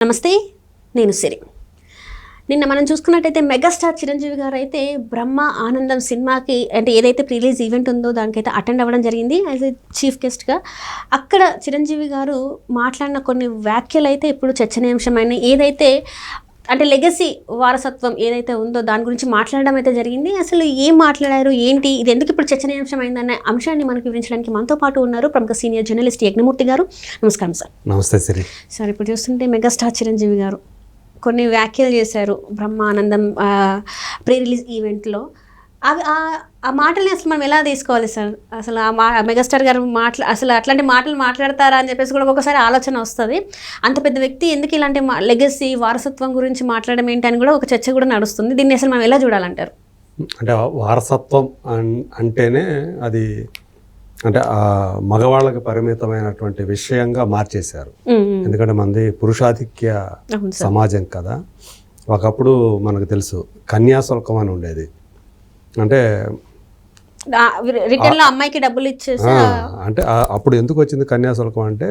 నమస్తే నేను సిరి. నిన్న మనం చూసుకున్నట్టయితే మెగాస్టార్ చిరంజీవి గారు అయితే బ్రహ్మ ఆనందం సినిమాకి అంటే ఏదైతే ప్రీలీజ్ ఈవెంట్ ఉందో దానికైతే అటెండ్ అవ్వడం జరిగింది యాజ్ ఏ చీఫ్ గెస్ట్గా అక్కడ చిరంజీవి గారు మాట్లాడిన కొన్ని వ్యాఖ్యలు అయితే ఇప్పుడు చర్చనీయాంశమైన ఏదైతే అంటే లెగసీ వారసత్వం ఏదైతే ఉందో దాని గురించి మాట్లాడడం అయితే జరిగింది. అసలు ఏం మాట్లాడారు? ఏంటి? ఇది ఎందుకు ఇప్పుడు చర్చనీయాంశమైందనే అంశాన్ని మనకు వివరించడానికి మనతో పాటు ఉన్నారు ప్రముఖ సీనియర్ జర్నలిస్ట్ యజ్ఞమూర్తి గారు. నమస్కారం సార్. నమస్తే సిరి. సార్ ఇప్పుడు చూస్తుంటే మెగాస్టార్ చిరంజీవి గారు కొన్ని వ్యాఖ్యలు చేశారు. బ్రహ్మానందం ప్రీ రిలీజ్ ఈవెంట్లో అవి ఆ- ఆ మాటల్ని అసలు మనం ఎలా తీసుకోవాలి సార్? అసలు ఆ మా మెగాస్టార్ గారు మాట్లా అసలు అట్లాంటి మాటలు మాట్లాడతారా అని చెప్పేసి కూడా ఒక్కొక్కసారి ఆలోచన వస్తుంది. అంత పెద్ద వ్యక్తి ఎందుకు ఇలాంటి లెగసీ వారసత్వం గురించి మాట్లాడడం ఏంటి అని కూడా ఒక చర్చ కూడా నడుస్తుంది. దీన్ని అసలు మనం ఎలా చూడాలంటారు? అంటే వారసత్వం అంటేనే అది అంటే ఆ మగవాళ్ళకి పరిమితమైనటువంటి విషయంగా మార్చేశారు. ఎందుకంటే మనది పురుషాధిక్య సమాజం కదా. ఒకప్పుడు మనకు తెలుసు కన్యాశుల్కం అని ఉండేది. అంటే రిటర్న్లో అమ్మాయికి డబ్బులు ఇచ్చేసి? అంటే అప్పుడు ఎందుకు వచ్చింది కన్యాశుల్కం అంటే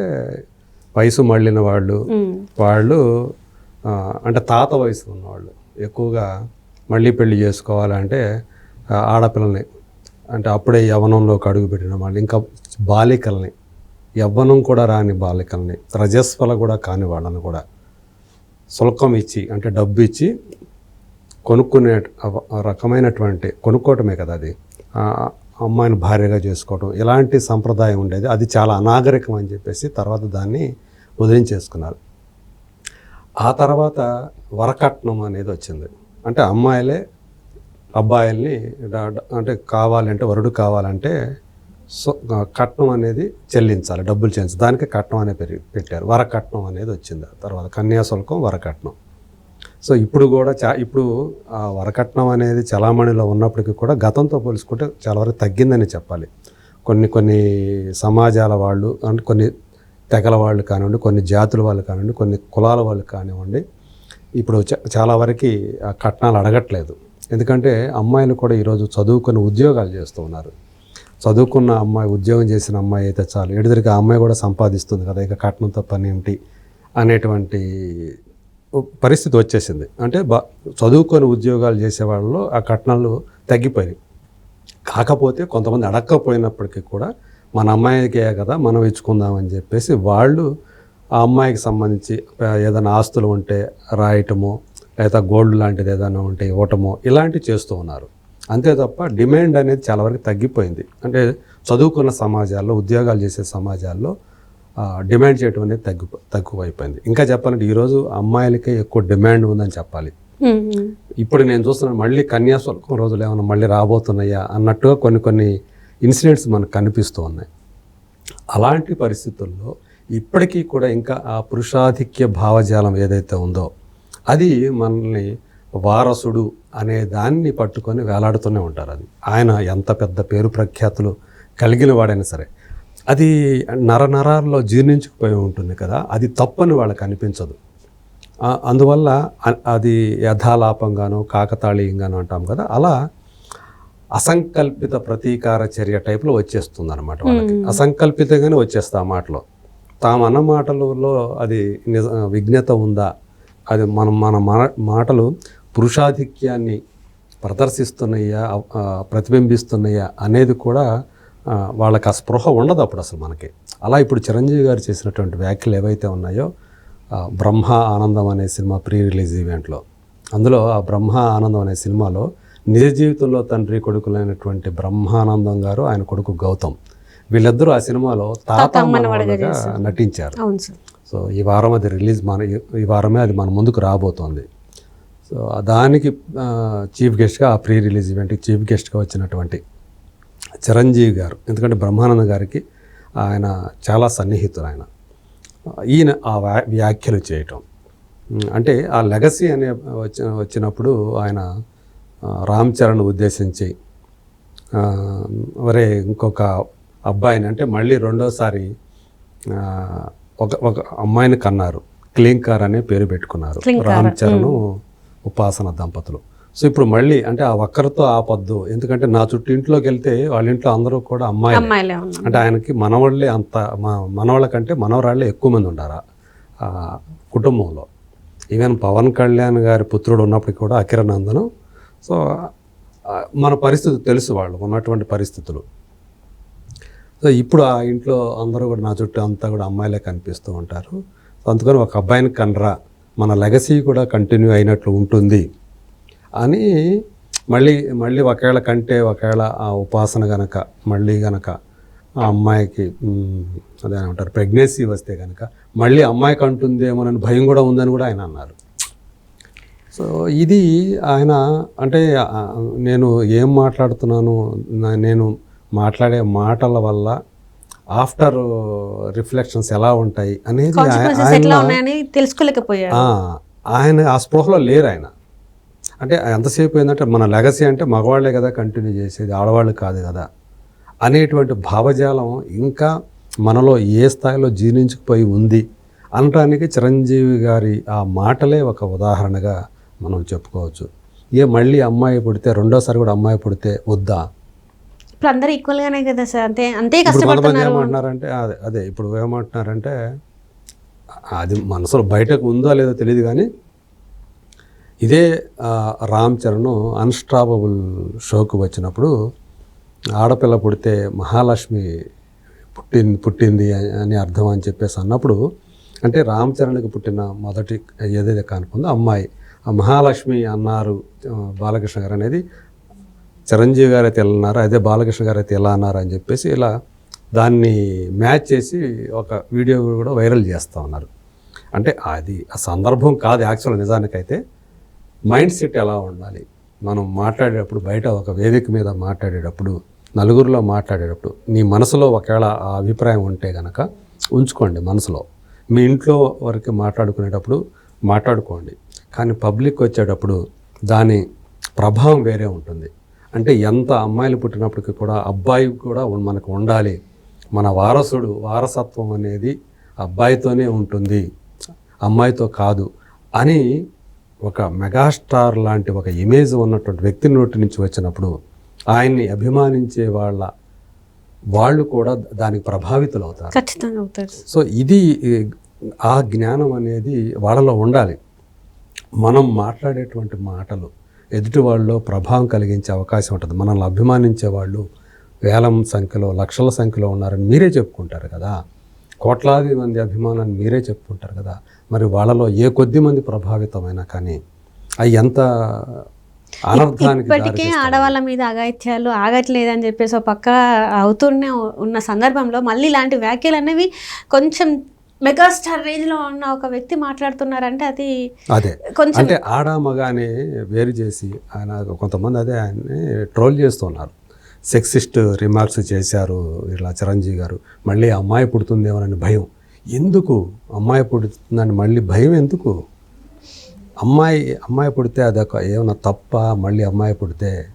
వయసు మళ్ళిన వాళ్ళు వాళ్ళు అంటే తాత వయసు ఉన్నవాళ్ళు. ఎక్కువగా మళ్ళీ పెళ్ళి చేసుకోవాలంటే ఆ, ఆడపిల్లల్ని అంటే అప్పుడే యవ్వనంలోకి అడుగుపెట్టిన వాళ్ళు ఇంకా బాలికల్ని యవ్వనం కూడా రాని బాలికల్ని రజస్వల కూడా కాని వాళ్ళని కూడా శుల్కం ఇచ్చి అంటే డబ్బు ఇచ్చి కొనుక్కునే రకమైనటువంటి కొనుక్కోవటమే కదా అది. అమ్మాయిని భార్యగా చేసుకోవటం ఇలాంటి సంప్రదాయం ఉండేది. అది చాలా అనాగరికం అని చెప్పేసి తర్వాత దాన్ని వదిలించేసుకున్నారు. ఆ తర్వాత వరకట్నం అనేది వచ్చింది. అంటే అమ్మాయిలే అబ్బాయిల్ని అంటే కావాలంటే వరుడు కావాలంటే సో కట్నం అనేది చెల్లించాలి డబ్బులు చెల్లించాలి. దానికి కట్నం అనేది పెరిగి పెట్టారు. వరకట్నం అనేది వచ్చింది. ఆ తర్వాత కన్యాశుల్కం వరకట్నం. సో ఇప్పుడు కూడా చా ఇప్పుడు ఆ వరకట్నం అనేది చలామణిలో ఉన్నప్పటికీ కూడా గతంతో పోల్చుకుంటే చాలా వరకు తగ్గిందని చెప్పాలి. కొన్ని కొన్ని సమాజాల వాళ్ళు అంటే కొన్ని తెగల వాళ్ళు కానివ్వండి కొన్ని జాతుల వాళ్ళు కానివ్వండి కొన్ని కులాల వాళ్ళు కానివ్వండి ఇప్పుడు చ- చాలా వరకు ఆ కట్నాలు అడగట్లేదు. ఎందుకంటే అమ్మాయిలు కూడా ఈరోజు చదువుకుని ఉద్యోగాలు చేస్తూ ఉన్నారు. చదువుకున్న అమ్మాయి ఉద్యోగం చేసిన అమ్మాయి అయితే చాలు ఎడుదరికి ఆ అమ్మాయి కూడా సంపాదిస్తుంది కదా ఇక కట్నంతో పని ఏమిటి అనేటువంటి పరిస్థితి వచ్చేసింది. అంటే బా చదువుకొని ఉద్యోగాలు చేసే వాళ్ళలో ఆ కట్నాలు తగ్గిపోయాయి కాకపోతే కొంతమంది అడగకపోయినప్పటికీ కూడా మన అమ్మాయికే కదా మనం ఇచ్చుకుందామని చెప్పేసి వాళ్ళు ఆ అమ్మాయికి సంబంధించి ఏదైనా ఆస్తులు ఉంటే రాయటము లేదా గోల్డ్ లాంటిది ఏదైనా ఉంటే ఇవ్వటము ఇలాంటివి చేస్తూ ఉన్నారు. అంతే తప్ప డిమాండ్ అనేది చాలా వరకు తగ్గిపోయింది. అంటే చదువుకున్న సమాజాల్లో ఉద్యోగాలు చేసే సమాజాల్లో డిమాండ్ చేయడం అనేది తగ్గు తక్కువైపోయింది. ఇంకా చెప్పాలంటే ఈరోజు అమ్మాయిలకే ఎక్కువ డిమాండ్ ఉందని చెప్పాలి. ఇప్పుడు నేను చూస్తున్నాను మళ్ళీ కన్యాశుల్కం రోజులు ఏమైనా మళ్ళీ రాబోతున్నాయా అన్నట్టుగా కొన్ని కొన్ని ఇన్సిడెంట్స్ మనకు కనిపిస్తూ ఉన్నాయి. అలాంటి పరిస్థితుల్లో ఇప్పటికీ కూడా ఇంకా ఆ పురుషాధిక్య భావజాలం ఏదైతే ఉందో అది మనల్ని వారసుడు అనే దాన్ని పట్టుకొని వేలాడుతూనే ఉంటారు అది. ఆయన ఎంత పెద్ద పేరు ప్రఖ్యాతులు కలిగిన వాడైనా సరే. అది నరనరాల్లో జీర్ణించుకుపోయి ఉంటుంది కదా అది తప్పని వాళ్ళకి అనిపించదు. అందువల్ల అది యథాలాపంగానో కాకతాళీయంగానో అంటాం కదా అలా అసంకల్పిత ప్రతీకార చర్య టైప్లో వచ్చేస్తుంది అనమాట వాళ్ళకి అసంకల్పితంగానే వచ్చేస్తా ఆ మాటలో. తాము అన్న మాటలలో అది నిజ విజ్ఞత ఉందా? అది మనం మన మాటలు పురుషాధిక్యాన్ని ప్రదర్శిస్తున్నాయా ప్రతిబింబిస్తున్నాయా అనేది కూడా వాళ్ళకి ఆ స్పృహ ఉండదు అప్పుడు అసలు మనకి. అలా ఇప్పుడు చిరంజీవి గారు చేసినటువంటి వ్యాఖ్యలు ఏవైతే ఉన్నాయో బ్రహ్మ ఆనందం అనే సినిమా ప్రీ రిలీజ్ ఈవెంట్లో. అందులో ఆ బ్రహ్మ ఆనందం అనే సినిమాలో నిజ జీవితంలో తండ్రి కొడుకులైనటువంటి బ్రహ్మానందం గారు ఆయన కొడుకు గౌతమ్. వీళ్ళిద్దరూ ఆ సినిమాలో తాత నటించారు. సో ఈ వారం అది రిలీజ్ మన ఈ వారమే అది మన ముందుకు రాబోతోంది. సో దానికి చీఫ్ గెస్ట్గా ఆ ప్రీ రిలీజ్ ఈవెంట్కి చీఫ్ గెస్ట్గా వచ్చినటువంటి చిరంజీవి గారు ఎందుకంటే బ్రహ్మానంద గారికి ఆయన చాలా సన్నిహితులు ఆయన. ఈయన ఆ వ్యా- వ్యాఖ్యలు చేయటం. అంటే ఆ లెగసీ అనే వచ్చి వచ్చినప్పుడు ఆయన రామ్ చరణ్ ఉద్దేశించి ఒరే ఇంకొక అబ్బాయిని అంటే మళ్ళీ రెండోసారి ఒక ఒక అమ్మాయిని కన్నారు. క్లీంకార్ అనే పేరు పెట్టుకున్నారు. రామ్ చరణ్ ఉపాసన దంపతులు. సో ఇప్పుడు మళ్ళీ అంటే ఆ ఒక్కరితో ఆపొద్దు. ఎందుకంటే నా చుట్టూ ఇంట్లోకి వెళ్తే వాళ్ళ ఇంట్లో అందరూ కూడా అమ్మాయి అమ్మాయిలే అంటే ఆయనకి మనవాళ్ళే అంత మనవాళ్ళ కంటే మనవరాళ్ళే ఎక్కువ మంది ఉండారు? ఆ కుటుంబంలో. ఈవెన్ పవన్ కళ్యాణ్ గారి పుత్రుడు ఉన్నప్పటికీ కూడా అకిరనందనం సో మన పరిస్థితి తెలుసు వాళ్ళు ఉన్నటువంటి పరిస్థితులు. సో ఇప్పుడు ఆ ఇంట్లో అందరూ కూడా నా చుట్టూ అంతా కూడా అమ్మాయిలే కనిపిస్తూ ఉంటారు. సో అందుకని ఒక అబ్బాయిని కనరా. మన లెగసీ కూడా కంటిన్యూ అయినట్లు ఉంటుంది. అని మళ్ళీ మళ్ళీ ఒకవేళ కంటే ఒకవేళ ఆ ఉపాసన గనక మళ్ళీ గనక ఆ అమ్మాయికి అదేమంటారు ప్రెగ్నెన్సీ వస్తే కనుక మళ్ళీ అమ్మాయికి అంటుందేమోనని భయం కూడా ఉందని కూడా ఆయన అన్నారు. సో ఇది ఆయన అంటే నేను ఏం మాట్లాడుతున్నాను నేను మాట్లాడే మాటల వల్ల ఆఫ్టర్ రిఫ్లెక్షన్స్ ఎలా ఉంటాయి అనేది ఆయన తెలుసుకోలేకపోయారు ఆయన ఆ స్పృహలో లేరు ఆయన. అంటే ఎంతసేపు ఏంటంటే మన లెగసీ అంటే మగవాళ్ళే కదా కంటిన్యూ చేసేది ఆడవాళ్ళు కాదు కదా అనేటువంటి భావజాలం ఇంకా మనలో ఏ స్థాయిలో జీర్ణించుకుపోయి ఉంది అనటానికి చిరంజీవి గారి ఆ మాటలే ఒక ఉదాహరణగా మనం చెప్పుకోవచ్చు. ఏ మళ్ళీ అమ్మాయి పుడితే రెండోసారి కూడా అమ్మాయి పుడితే వద్దా? ఇప్పుడు అందరూ ఈక్వల్ గానే కదా సార్ అంతే అంతే కష్టపడుతున్నారు. ఏమంటున్నారంటే అదే అదే ఇప్పుడు ఏమంటున్నారంటే అది మనసులో బయటకు ఉందో లేదో తెలియదు కానీ ఇదే రామ్ చరణ్ అన్స్టాపబుల్ షోకు వచ్చినప్పుడు ఆడపిల్ల పుడితే మహాలక్ష్మి పుట్టింది పుట్టింది అని- అర్థం అని చెప్పేసి అన్నప్పుడు అంటే రామ్ చరణ్కి పుట్టిన మొదటి ఏదైతే కానుకుందో అమ్మాయి ఆ మహాలక్ష్మి అన్నారు బాలకృష్ణ గారు అనేది చిరంజీవి గారు అయితే ఎలా అన్నారు అదే బాలకృష్ణ గారు అయితే ఎలా అన్నారు అని చెప్పేసి ఇలా దాన్ని మ్యాచ్ చేసి ఒక వీడియో కూడా వైరల్ చేస్తూ ఉన్నారు. అంటే అది ఆ సందర్భం కాదు యాక్చువల్ నిజానికైతే. మైండ్ సెట్ ఎలా ఉండాలి? మనం మాట్లాడేటప్పుడు బయట ఒక వేదిక మీద మాట్లాడేటప్పుడు నలుగురిలో మాట్లాడేటప్పుడు నీ మనసులో ఒకవేళ ఆ అభిప్రాయం ఉంటే కనుక ఉంచుకోండి మనసులో. మీ ఇంట్లో వరకు మాట్లాడుకునేటప్పుడు మాట్లాడుకోండి. కానీ పబ్లిక్ వచ్చేటప్పుడు దాని ప్రభావం వేరే ఉంటుంది. అంటే ఎంత అమ్మాయిలు పుట్టినప్పటికీ కూడా అబ్బాయి కూడా మనకు ఉండాలి. మన వారసుడు వారసత్వం అనేది అబ్బాయితోనే ఉంటుంది. అమ్మాయితో కాదు. అని ఒక మెగాస్టార్ లాంటి ఒక ఇమేజ్ ఉన్నటువంటి వ్యక్తి నోటి నుంచి వచ్చినప్పుడు ఆయన్ని అభిమానించే వాళ్ళ వాళ్ళు కూడా దానికి ప్రభావితులు అవుతారు. ఖచ్చితంగా అవుతారు. సో ఇది ఆ జ్ఞానం అనేది వాళ్ళలో ఉండాలి. మనం మాట్లాడేటువంటి మాటలు ఎదుటి వాళ్ళలో ప్రభావం కలిగించే అవకాశం ఉంటుంది. మనల్ని అభిమానించే వాళ్ళు వేలం సంఖ్యలో లక్షల సంఖ్యలో ఉన్నారని మీరే చెప్పుకుంటారు కదా. కోట్లాది మంది అభిమానాన్ని మీరే చెప్పుకుంటారు కదా. మరి వాళ్ళలో ఏ కొద్ది మంది ప్రభావితమైనా కానీ అవి ఎంత ఇప్పటికే ఆడవాళ్ళ మీద అఘాయిత్యాలు ఆగట్లేదని చెప్పేసి ఒక పక్క అవుతూనే ఉన్న సందర్భంలో మళ్ళీ ఇలాంటి వ్యాఖ్యలు అనేవి కొంచెం మెగాస్టార్ రేంజ్లో ఉన్న ఒక వ్యక్తి మాట్లాడుతున్నారంటే అది అదే. కొంచెం అంటే ఆడ మగ అని వేరు చేసి ఆయన కొంతమంది అదే ఆయన్ని ట్రోల్ చేస్తున్నారు. సెక్సిస్ట్ రిమార్క్స్ చేశారు ఇలా చిరంజీవి గారు. మళ్ళీ అమ్మాయి పుడుతుందేమోనని భయం. ఎందుకు అమ్మాయి పుడుతుందని మళ్ళీ భయం ఎందుకు? అమ్మాయి అమ్మాయి పుడితే అదొక ఏమన్నా తప్ప? మళ్ళీ అమ్మాయి పుడితే?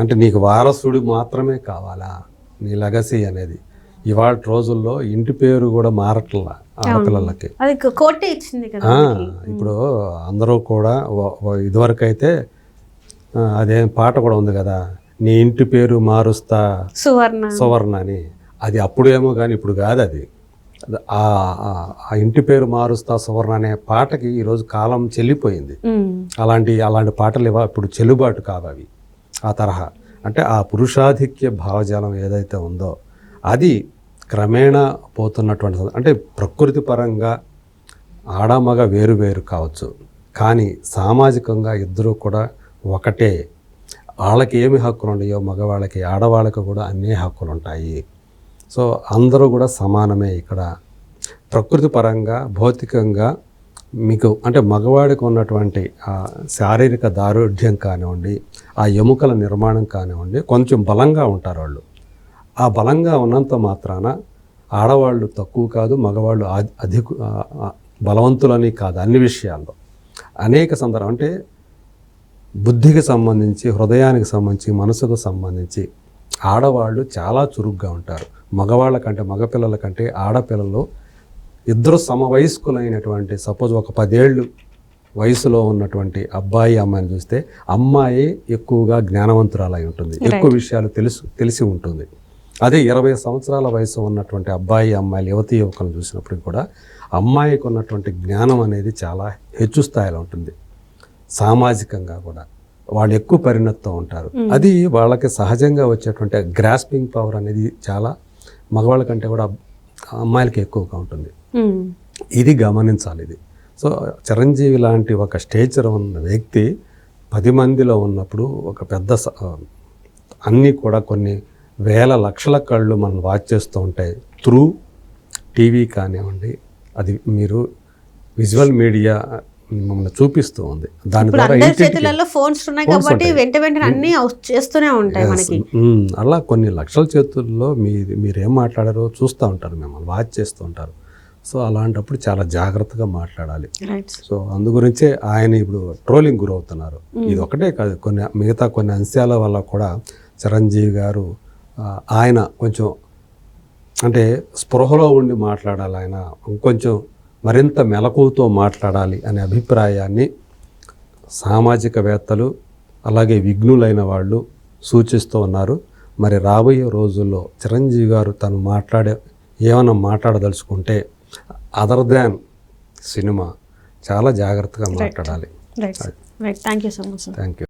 అంటే నీకు వారసుడు మాత్రమే కావాలా? నీ లెగసీ అనేది. ఇవాళ రోజుల్లో ఇంటి పేరు కూడా మారట్లా ఆడపిల్లలకి. ఇప్పుడు అందరూ కూడా ఇదివరకైతే అదేం పాట కూడా ఉంది కదా నీ ఇంటి పేరు మారుస్తా సువర్ణ సువర్ణ అని. అది అప్పుడేమో కానీ ఇప్పుడు కాదు అది. ఆ ఇంటి పేరు మారుస్తా సువర్ణ అనే పాటకి ఈరోజు కాలం చెల్లిపోయింది. అలాంటి అలాంటి పాటలు ఇవా ఇప్పుడు చెల్లుబాటు కావు అవి ఆ తరహా. అంటే ఆ పురుషాధిక్య భావజాలం ఏదైతే ఉందో అది క్రమేణా పోతున్నటువంటి అంటే ప్రకృతి పరంగా ఆడ మగ వేరు వేరు కావచ్చు. కానీ సామాజికంగా ఇద్దరూ కూడా ఒకటే. వాళ్ళకి ఏమి హక్కులు ఉన్నాయో మగవాళ్ళకి ఆడవాళ్ళకి కూడా అన్నీ హక్కులు ఉంటాయి. సో అందరూ కూడా సమానమే ఇక్కడ. ప్రకృతి పరంగా భౌతికంగా మీకు అంటే మగవాడికి ఉన్నటువంటి ఆ శారీరక దారుఢ్యం కానివ్వండి ఆ ఎముకల నిర్మాణం కానివ్వండి కొంచెం బలంగా ఉంటారు వాళ్ళు. ఆ బలంగా ఉన్నంత మాత్రాన ఆడవాళ్ళు తక్కువ కాదు మగవాళ్ళు అధిక బలవంతులని కాదు అన్ని విషయాల్లో. అనేక సందర్భం అంటే బుద్ధికి సంబంధించి హృదయానికి సంబంధించి మనసుకు సంబంధించి ఆడవాళ్ళు చాలా చురుగ్గా ఉంటారు. మగవాళ్ళ కంటే మగపిల్లల కంటే ఆడపిల్లలు ఇద్దరు సమవయస్కులైనటువంటి సపోజ్ ఒక పదేళ్ళు వయసులో ఉన్నటువంటి అబ్బాయి అమ్మాయిని చూస్తే అమ్మాయి ఎక్కువగా జ్ఞానవంతురాలై ఉంటుంది. ఎక్కువ విషయాలు తెలుసు తెలిసి ఉంటుంది. అదే ఇరవై సంవత్సరాల వయసు ఉన్నటువంటి అబ్బాయి అమ్మాయిలు యువతి యువకులను చూసినప్పుడు కూడా అమ్మాయికి ఉన్నటువంటి జ్ఞానం అనేది చాలా హెచ్చు స్థాయిలో ఉంటుంది. సామాజికంగా కూడా వాళ్ళు ఎక్కువ పరిణతితో ఉంటారు. అది వాళ్ళకి సహజంగా వచ్చేటువంటి గ్రాస్పింగ్ పవర్ అనేది చాలా మగవాళ్ళ కంటే కూడా అమ్మాయిలకి ఎక్కువగా ఉంటుంది. ఇది గమనించాలి ఇది. సో చిరంజీవి లాంటి ఒక స్టేచర్ ఉన్న వ్యక్తి పది మందిలో ఉన్నప్పుడు ఒక పెద్ద అన్నీ కూడా కొన్ని వేల లక్షల కళ్ళు మనం వాచ్ చేస్తూ ఉంటాయి. త్రూ టీవీ కానివ్వండి అది మీరు విజువల్ మీడియా మిమ్మల్ని చూపిస్తూ ఉంది. దాని ద్వారా ఫోన్స్ ఉన్నాయి కాబట్టి. వెంట వెంటనే అన్ని చేస్తూనే ఉంటాయి మనకి. మ్మ్. అలా కొన్ని లక్షల చేతుల్లో మీ మీరేం మాట్లాడారో చూస్తూ ఉంటారు మిమ్మల్ని వాచ్ చేస్తూ ఉంటారు. సో అలాంటప్పుడు చాలా జాగ్రత్తగా మాట్లాడాలి. సో అందు గురించే ఆయన ఇప్పుడు ట్రోలింగ్ గురవుతున్నారు. ఇది ఒకటే కాదు కొన్ని మిగతా కొన్ని అంశాల వల్ల కూడా చిరంజీవి గారు ఆయన కొంచెం అంటే స్పృహలో ఉండి మాట్లాడాలి ఆయన. ఇంకొంచెం మరింత మెలకువతో మాట్లాడాలి అనే అభిప్రాయాన్ని సామాజికవేత్తలు అలాగే విఘ్నులైన వాళ్ళు సూచిస్తూ ఉన్నారు. మరి రాబోయే రోజుల్లో చిరంజీవి గారు తను మాట్లాడే ఏమైనా మాట్లాడదలుచుకుంటే అదర్ దాన్ సినిమా చాలా జాగ్రత్తగా మాట్లాడాలి. Thank you so much thank you